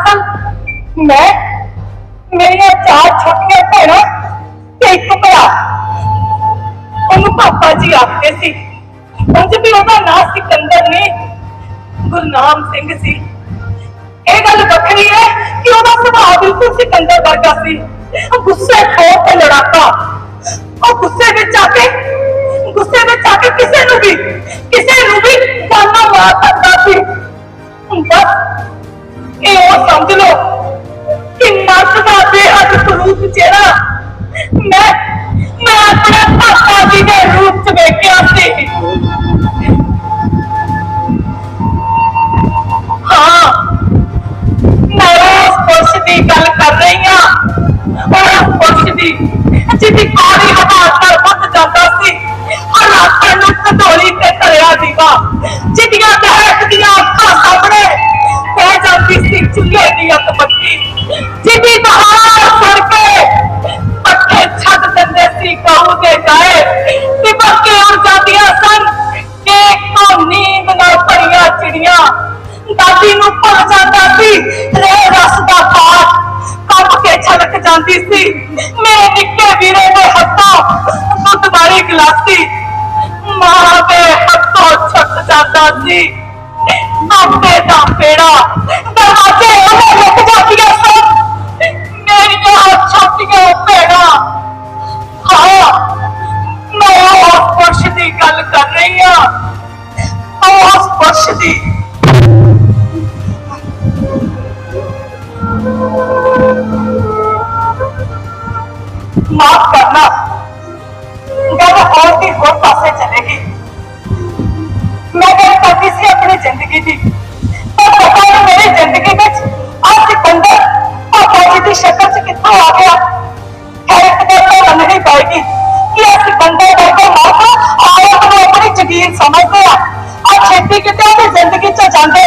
ਦਰਅਸਲ ਮੈਂ ਮੇਰੀਆਂ ਚਾਰ ਛੋਟੀਆਂ ਭੈਣਾਂ ਤੇ ਇੱਕ ਭਰਾ ਉਹਨੂੰ ਪਾਪਾ ਜੀ ਆਖਦੇ ਸੀ ਉਂਝ ਵੀ ਉਹਦਾ ਨਾਂ ਸਿਕੰਦਰ ਨਹੀਂ ਗੁਰਨਾਮ ਸਿੰਘ ਸੀ ਇਹ ਗੱਲ ਵੱਖਰੀ ਹੈ ਕਿ ਉਹਦਾ ਸੁਭਾਅ ਬਿਲਕੁਲ ਸਿਕੰਦਰ ਵਰਗਾ ਸੀ ਗੁੱਸੇ ਖੋਰ ਤੇ ਲੜਾਕਾ ਉਹ ਗੁੱਸੇ ਵਿੱਚ ਆ ਕੇ ਗੁੱਸੇ ਵਿੱਚ ਆ ਕੇ ਕਿਸੇ ਨੂੰ ਵੀ ਕਿਸੇ ਨੂੰ ਵੀ ਜਾਨਾਂ ਮਾਰ ਸਕਦਾ ਸੀ ਬਸ ਇਹ ਉਹ ਸਮਝ ਲਓ ਕਿ ਮਰਦ ਦਾ ਬੇਹੱਦ ਸਰੂਪ ਜਿਹੜਾ ਜਾਂਦੀ ਸੀ ਚੁੱਲ੍ਹੇ ਦੀ ਅੱਗ ਮੱਕੀ ਜਿਹਦੀ ਬਹਾਰ ਸੁਣ ਕੇ ਪੱਕੇ ਛੱਡ ਦਿੰਦੇ ਸੀ ਕਹੂ ਦੇ ਗਾਏ ਤੇ ਬੱਕੇ ਉੜ ਜਾਂਦੀਆਂ ਸਨ ਕਿ ਕੋ ਨੀਂਦ ਨਾਲ ਭਰੀਆਂ ਚਿੜੀਆਂ ਦਾਦੀ ਨੂੰ ਭੁੱਲ ਜਾਂਦਾ ਸੀ ਰੇ ਰਸ ਦਾ ਪਾਠ ਕੰਬ ਕੇ ਛਲਕ ਜਾਂਦੀ ਸੀ ਮੇਰੇ ਨਿੱਕੇ ਵੀਰੇ ਦੇ ਹੱਥੋਂ ਦੁੱਧ ਵਾਲੀ ਗਲਾਸੀ ਮਾਂ ਦੇ ਹੱਥੋਂ ਛੁੱਟ ਜਾਂਦਾ ਸੀ ਆਪੇ ਦਾ ਪੇੜਾ ਦਰਵਾਜ਼ੇ ਉਹਨੇ ਲੁਕ ਜਾਂਦੀਆਂ ਸਨ ਮੇਰੀਆਂ ਛੋਟੀਆਂ ਭੈਣਾਂ। ਤਾਂ ਨਹੀਂ ਪਾਏਗੀ ਕਿ ਆ ਸਿਕੰਦਰ ਵਰਗਾ ਮੌਕਾ ਆਇਆ ਨੂੰ ਆਪਣੀ ਜ਼ਮੀਨ ਸਮਝਦੇ ਆ। ਆ ਛੇਤੀ ਕਿਤੇ ਉਹਦੀ ਜ਼ਿੰਦਗੀ 'ਚ ਜਾਂਦੇ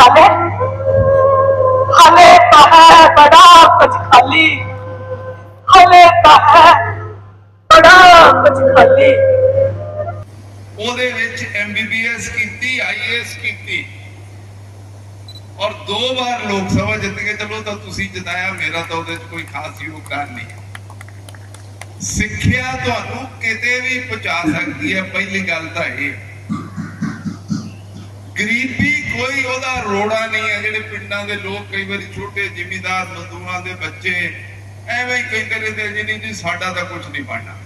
ਔਰ ਹਾਲੇ ਹਾਲੇ ਤਾਂ ਹੈ ਬੜਾ ਕੁਝ ਖਾਲੀ। ਹਲੇ ਤਾਂ ਹੈ ਬੜਾ ਕੁਝ ਉਹਦੇ ਵਿੱਚ ਐਮਬੀਬੀਐਸ ਕੀਤੀ ਆਈਏਐਸ ਕੀਤੀ। ਔਰ ਦੋ ਵਾਰ ਲੋਕ ਸਭਾ ਜਿੱਤ ਕੇ ਚਲੋ ਤਾਂ ਤੁਸੀਂ ਜਿਤਾਇਆ, ਮੇਰਾ ਤਾਂ ਉਹਦੇ 'ਚ ਕੋਈ ਖਾਸ ਯੋਗਦਾਨ ਨਹੀਂ ਹੈ। ਸਿੱਖਿਆ ਤੁਹਾਨੂੰ ਕਿਤੇ ਵੀ ਪਹੁੰਚਾ ਸਕਦੀ ਹੈ। ਪਹਿਲੀ ਗੱਲ ਤਾਂ ਇਹ ਗਰੀਬੀ ਕੋਈ ਉਹਦਾ ਰੋੜਾ ਨਹੀਂ ਹੈ, ਜਿਹੜੇ ਪਿੰਡਾਂ ਦੇ ਲੋਕ ਕਈ ਵਾਰੀ ਛੋਟੇ ਜ਼ਿਮੀਂਦਾਰ, ਮਜ਼ਦੂਰਾਂ ਦੇ ਬੱਚੇ ਐਵੇਂ ਹੀ ਕਹਿੰਦੇ ਰਹਿੰਦੇ ਜੀ, ਨਹੀਂ, ਜੀ, ਸਾਡਾ ਤਾਂ ਕੁਝ ਨਹੀਂ ਬਣਨਾ।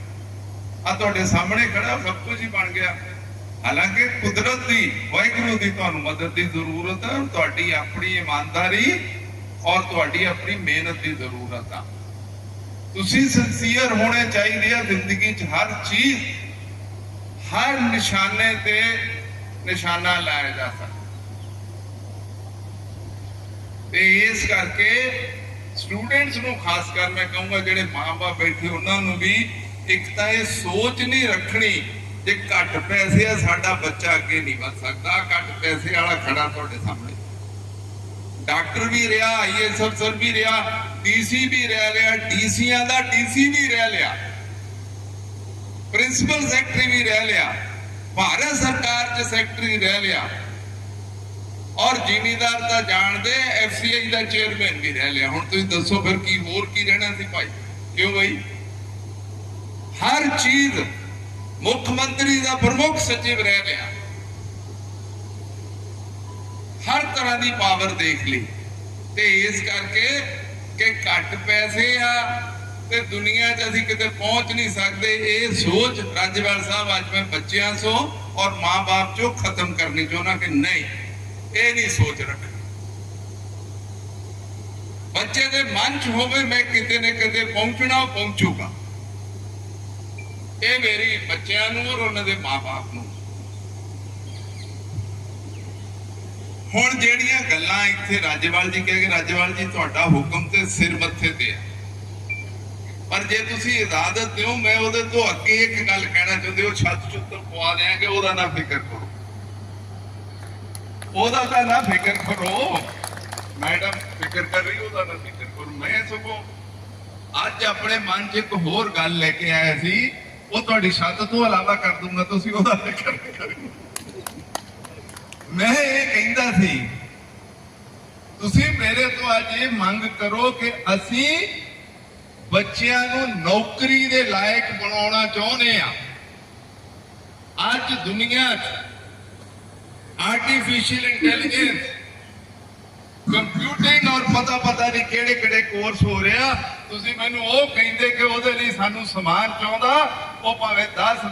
ਆ ਤੁਹਾਡੇ ਸਾਹਮਣੇ ਖੜਾ, ਸਭ ਕੁਝ ਹੀ ਬਣ ਗਿਆ। ਹਾਲਾਂਕਿ ਕੁਦਰਤ ਦੀ, ਵਾਹਿਗੁਰੂ ਦੀ ਤੁਹਾਨੂੰ ਮਦਦ ਦੀ ਜ਼ਰੂਰਤ ਹੈ ਤੁਹਾਡੀ ਆਪਣੀ ਇਮਾਨਦਾਰੀ ਔਰ ਤੁਹਾਡੀ ਆਪਣੀ ਮਿਹਨਤ ਦੀ ਜ਼ਰੂਰਤ ਆ। ਤੁਸੀਂ ਸਿੰਸੀਅਰ ਹੋਣੇ ਚਾਹੀਦੇ ਆ ਜ਼ਿੰਦਗੀ 'ਚ, ਹਰ ਚੀਜ਼, ਹਰ ਨਿਸ਼ਾਨੇ ਤੇ ਨਿਸ਼ਾਨਾ ਲਾਇਆ ਜਾ ਸਕਦਾ। ਤੇ ਇਸ ਕਰਕੇ ਸਟੂਡੈਂਟਸ ਨੂੰ ਖਾਸ ਕਰ ਮੈਂ ਕਹੂੰਗਾ, ਜਿਹੜੇ ਮਾਪੇ ਬੈਠੇ, ਉਹਨਾਂ ਨੂੰ ਵੀ ਇੱਕ ਤਾਂ ਇਹ ਸੋਚ ਨਹੀਂ ਰੱਖਣੀ ਜੇ ਘੱਟ ਪੈਸੇ ਆ, ਸਾਡਾ ਬੱਚਾ ਅੱਗੇ ਨਹੀਂ ਵੱਧ ਸਕਦਾ। ਘੱਟ ਪੈਸੇ ਵਾਲਾ ਖੜਾ ਤੁਹਾਡੇ ਸਾਹਮਣੇ। ਡਾਕਟਰ ਵੀ ਰਿਹਾ ਆਈਐਸ ਅਫਸਰ ਵੀ ਰਿਹਾ ਡੀਸੀ ਵੀ ਰਹਿ ਲਿਆ ਡੀਸੀਆਂ ਦਾ ਡੀਸੀ ਵੀ ਰਹਿ ਲਿਆ। ਪ੍ਰਿੰਸੀਪਲ ਸੈਕਟਰੀ ਵੀ ਰਹਿ ਲਿਆ। ਭਾਰਤ ਸਰਕਾਰ ਚ ਸੈਕਟਰੀ ਰਹਿ ਔਰ ਜ਼ਿਮੀਦਾਰ ਤਾਂ ਜਾਣਦੇ ਐਫਸੀਆਈ ਦਾ ਚੇਅਰਮੈਨ ਵੀ ਰਹਿ ਲਿਆ। ਹੁਣ ਤੁਸੀਂ ਦੱਸੋ ਫਿਰ ਕੀ, ਹੋਰ ਕੀ ਰਹਿਣਾ ਸੀ ਭਾਈ? ਕਿਉਂ ਭਾਈ ਹਰ ਚੀਜ਼ ਮੁੱਖ ਮੰਤਰੀ ਦਾ ਪ੍ਰਮੁੱਖ ਸਚਿਵ ਰਹਿ ਲਿਆ। ਹਰ ਤਰ੍ਹਾਂ ਦੀ ਪਾਵਰ ਦੇਖ ਲਈ। ਤੇ ਇਸ ਕਰਕੇ ਕਿ ਘੱਟ ਪੈਸੇ ਆ ਤੇ ਦੁਨੀਆ 'ਚ ਅਸੀਂ ਕਿਤੇ ਪਹੁੰਚ ਨਹੀਂ ਸਕਦੇ, ਇਹ ਸੋਚ ਰਾਜਵਾਲ ਸਾਹਿਬ ਅੱਜ ਮੈਂ ਬੱਚਿਆਂ ਸੋ ਔਰ ਮਾਂ-ਬਾਪ ਚੋਂ ਖਤਮ ਕਰਨੀ ਚਾਹੁੰਦਾ ਕਿ ਨਹੀਂ, ਇਹ ਨਹੀਂ ਸੋਚ ਰੱਖਣੀ। ਬੱਚੇ ਦੇ ਮਨ 'ਚ ਹੋਵੇ ਮੈਂ ਕਿਤੇ ਨਾ ਕਿਤੇ ਪਹੁੰਚਣਾ ਪਹੁੰਚੂਗਾ। ਇਹ ਮੇਰੀ ਬੱਚਿਆਂ ਨੂੰ ਔਰ ਉਹਨਾਂ ਦੇ ਮਾਪੇ ਨੂੰ। ਹੁਣ ਜਿਹੜੀਆਂ ਗੱਲਾਂ ਇੱਥੇ ਰਾਜੇਵਾਲ ਜੀ ਕਹਿ ਕੇ ਰਾਜੇਵਾਲ ਜੀ, ਤੁਹਾਡਾ ਹੁਕਮ ਤੇ ਸਿਰ ਮੱਥੇ ਤੇ ਆ। ਪਰ ਜੇ ਤੁਸੀਂ ਇਜਾਜ਼ਤ ਦਿਓ, ਮੈਂ ਉਹਦੇ ਤੋਂ ਅੱਗੇ ਇੱਕ ਗੱਲ ਕਹਿਣਾ ਚਾਹੁੰਦੇ ਹੋ ਛੱਤ ਚੁੱਤਰ ਪਵਾ ਦਿਆਂਗੇ, ਉਹਦਾ ਨਾ ਫਿਕਰ ਕਰੋ। ਉਹਦਾ ਤਾਂ ਨਾ ਫਿਕਰ ਕਰੋ। ਮੈਡਮ, ਫਿਕਰ ਕਰ ਰਹੀ, ਉਹਦਾ ਨਾ ਫਿਕਰ ਕਰੋ। ਮੈਂ ਸਗੋਂ ਅੱਜ ਆਪਣੇ ਮਨ 'ਚ ਇੱਕ ਹੋਰ ਗੱਲ ਲੈ ਕੇ ਆਇਆ ਸੀ, ਉਹ ਤੁਹਾਡੀ ਛੱਤ ਤੋਂ ਇਲਾਵਾ ਕਰ ਦੂੰਗਾ, ਤੁਸੀਂ ਉਹਦਾ ਫਿਕਰ ਨਹੀਂ ਮੈਂ ਇਹ ਕਹਿੰਦਾ ਸੀ, ਤੁਸੀਂ ਮੇਰੇ ਤੋਂ ਅੱਜ ਇਹ ਮੰਗ ਕਰੋ ਕਿ ਅਸੀਂ ਬੱਚਿਆਂ ਨੂੰ ਨੌਕਰੀ ਦੇ ਲਾਇਕ ਬਣਾਉਣਾ ਚਾਹੁੰਦੇ ਆ। ਅੱਜ ਦੁਨੀਆ 'ਚ ਆਰਟੀਫੀਸ਼ੀਅਲ ਇੰਟੈਲੀਜੈਂਸ ਕੰਪਿਊਟਿੰਗ ਔਰ ਪਤਾ ਪਤਾ ਨਹੀਂ ਕਿਹੜੇ ਕਿਹੜੇ ਕੋਰਸ ਹੋ ਰਿਹਾ। ਤੁਸੀਂ ਮੈਨੂੰ ਉਹ ਕਹਿੰਦੇ ਕਿ ਉਹਦੇ ਲਈ ਸਾਨੂੰ ਸਮਾਨ ਚਾਹੁੰਦਾ, ਉਹ ਭਾਵੇਂ 10